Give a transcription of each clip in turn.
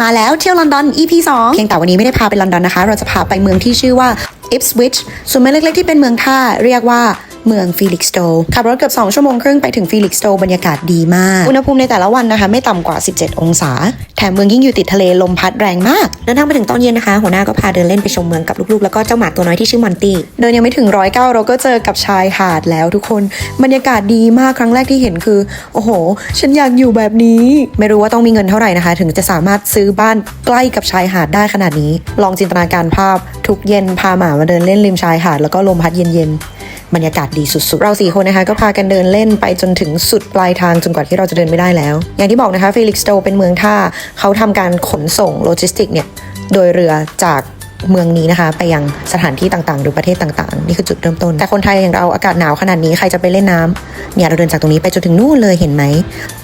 มาแล้วเที่ยวลอนดอน EP 2 เพียงแต่วันนี้ไม่ได้พาไปลอนดอนนะคะ เราจะพาไปเมืองที่ชื่อว่า Ipswich ส่วนเมืองเล็กๆที่เป็นเมืองท่าเรียกว่า เมืองฟิลิกสโตขับรถเกือบ2ชั่วโมงครึ่งไปถึงฟิลิกสโตบรรยากาศดีมาก อุณหภูมิในแต่ละวันนะคะ ไม่ต่ำกว่า 17 องศา แถมเมืองยิ่งอยู่ติดทะเลลมพัดแรงมาก เดินทางไปถึงตอนเย็นนะคะ หัวหน้าก็พาเดินเล่นไปชมเมืองกับลูกๆ แล้วก็เจ้าหมาตัวน้อยที่ชื่อมอนตี้ เดินยังไม่ถึงร้อยเก้าเราก็เจอกับชายหาดแล้วทุกคนบรรยากาศดีมากครั้งแรกที่เห็นคือ โอ้โห ฉันอยากอยู่แบบนี้ ไม่รู้ว่าต้องมีเงินเท่าไหร่นะคะ ถึงจะสามารถซื้อบ้านใกล้กับชายหาดได้ขนาดนี้ ลองจินตนาการภาพทุกเย็นพาหมามาเดินเล่นริมชายหาดแล้วก็ลมพัดเย็นๆ บรรยากาศดีสุดๆ เราสี่คนนะคะก็พากันเดินเล่นไปจนถึงสุดปลายทางจนกว่าที่เราจะเดินไม่ได้แล้ว อย่างที่บอกนะคะฟิลิกสโตเป็นเมืองท่าเขาทำการขนส่งโลจิสติกเนี่ยโดยเรือจากเมืองนี้นะคะ ไปยังสถานที่ต่างๆ หรือประเทศต่างๆ นี่คือจุดเริ่มต้น แต่คนไทยอย่างเราอากาศหนาวขนาดนี้ใครจะไปเล่นน้ำเนี่ยเราเดินจากตรงนี้ไปจนถึงนู่นเลยเห็นไหม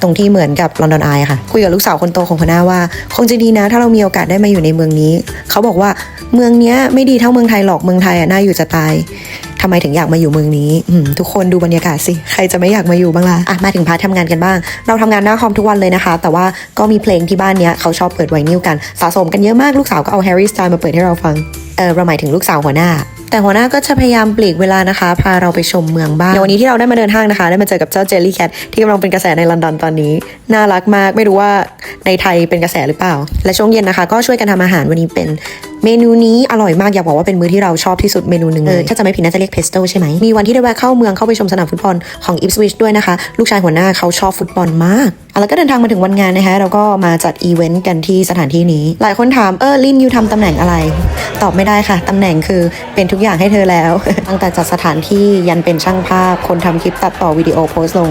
ตรงที่เหมือนกับลอนดอนไอค่ะ คุยกับลูกสาวคนโตของคุณน้าว่า คงจะดีนะ ถ้าเรามีโอกาสได้มาอยู่ในเมืองนี้ เขาบอกว่าเมืองเนี้ยไม่ดีเท่าเมืองไทยหรอกเมืองไทยอะน่าอยู่จะตาย ทำไมถึงอยากมาอยู่เมืองนี้ทุกคนดูบรรยากาศสิ ใครจะไม่อยากมาอยู่บ้างล่ะอะมาถึงพาร์ททำงานกันบ้าง เราทำงานหน้าคอมทุกวันเลยนะคะ แต่ว่าก็มีเพลงที่บ้านเนี้ยเขาชอบเปิดไวนิลกันสะสมกันเยอะมากลูกสาวก็เอา Harry Styles มาเปิดให้เราฟังเออเราหมายถึงลูกสาวหัวหน้า แต่หัวหน้าก็จะพยายามปลีกเวลานะคะ พาเราไปชมเมืองบ้างวันนี้ที่เราได้มาเดินห้างนะคะ ได้มาเจอกับเจ้าเจลลี่แคทที่กำลังเป็นกระแสในลอนดอนตอนนี้ น่ารักมากไม่รู้ว่าในไทยเป็นกระแสหรือเปล่า และช่วงเย็นนะคะ ก็ช่วยกันทำอาหารวันนี้เป็นเมนูนี้อร่อยมากอยากบอกว่าเป็นมื้อที่เราชอบที่สุดเมนูหนึ่งเลยถ้าจะไม่ผิดน่าจะเรียกเพสโต้ใช่ไหมมีวันที่ได้แวะเข้าเมืองเข้าไปชมสนามฟุตบอลของอิฟสวิชด้วยนะคะ ลูกชายหัวหน้าเขาชอบฟุตบอลมากอะแล้วก็เดินทางมาถึงวันงานนะคะเราก็มาจัดอีเวนต์กันที่สถานที่นี้ หลายคนถามเออลินยูทำตำแหน่งอะไร ตอบไม่ได้ค่ะตำแหน่งคือเป็นทุกอย่างให้เธอแล้ว ตั้งแต่จัดสถานที่ยันเป็นช่างภาพ คนทำคลิปตัดต่อวิดีโอโพสต์ลง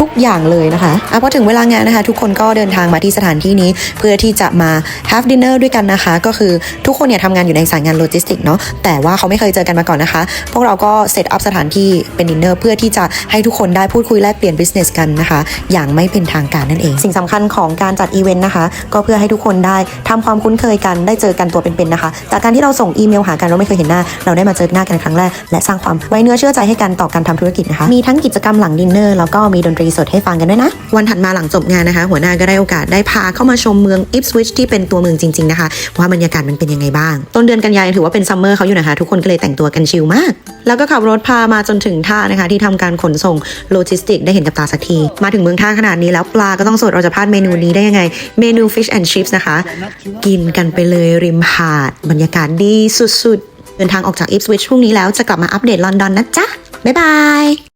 ทุกอย่างเลยนะคะอะพอถึงเวลางานนะคะ ทุกคนก็เดินทางมาที่สถานที่นี้ เพื่อที่จะมา have dinner ด้วยกันนะคะ ก็คือทุกคนเนี่ยทำงานอยู่ในสายงานโลจิสติกเนาะแต่ว่าเขาไม่เคยเจอกันมาก่อนนะคะ พวกเราก็เซตอัพสถานที่เป็นดินเนอร์เพื่อที่จะให้ทุกคนได้พูดคุยแลกเปลี่ยน business กันนะคะ อย่างไม่เป็นทางการนั่นเอง สิ่งสำคัญของการจัดอีเวนต์นะคะ ก็เพื่อให้ทุกคนได้ทำความคุ้นเคยกันได้เจอกันตัวเป็นๆนะคะ จากการที่เราส่งอีเมลหากันเราไม่เคยเห็นหน้า เราได้มาเจอหน้ากันครั้งแรกและสร้างความไว้เนื้อเชื่อใจให้กันต่อการทำธุรกิจนะคะมีทั้งกิจกรรมหลังดินเนอร์แล้วก็มีดนตรีสดให้ฟังกันด้วยนะ วันถัดมาหลังจบงานนะคะ หัวหน้าก็ได้โอกาสได้พาเข้ามาชมเมืองอิฟสวิชที่เป็นตัวเมืองจริงๆนะคะว่าบรรยากาศมันเป็นยังไงบ้าง ต้นเดือนกันยายนถือว่าเป็นซัมเมอร์เขาอยู่นะคะ ทุกคนก็เลยแต่งตัวกันชิลมาก แล้วก็ขับรถพามาจนถึงท่านะคะ ที่ทำการขนส่งโลจิสติกได้เห็นกับตาสักที มาถึงเมืองท่าขนาดนี้แล้วปลาก็ต้องสดเราจะพลาดเมนูนี้ได้ยังไง เมนู fish and chips นะคะ กินกันไปเลยริมหาด บรรยากาศดีสุดๆเดินทางออกจากอิฟสวิชพรุ่งนี้แล้วจะกลับมาอัปเดตลอนดอนนะจ๊ะบ๊ายบาย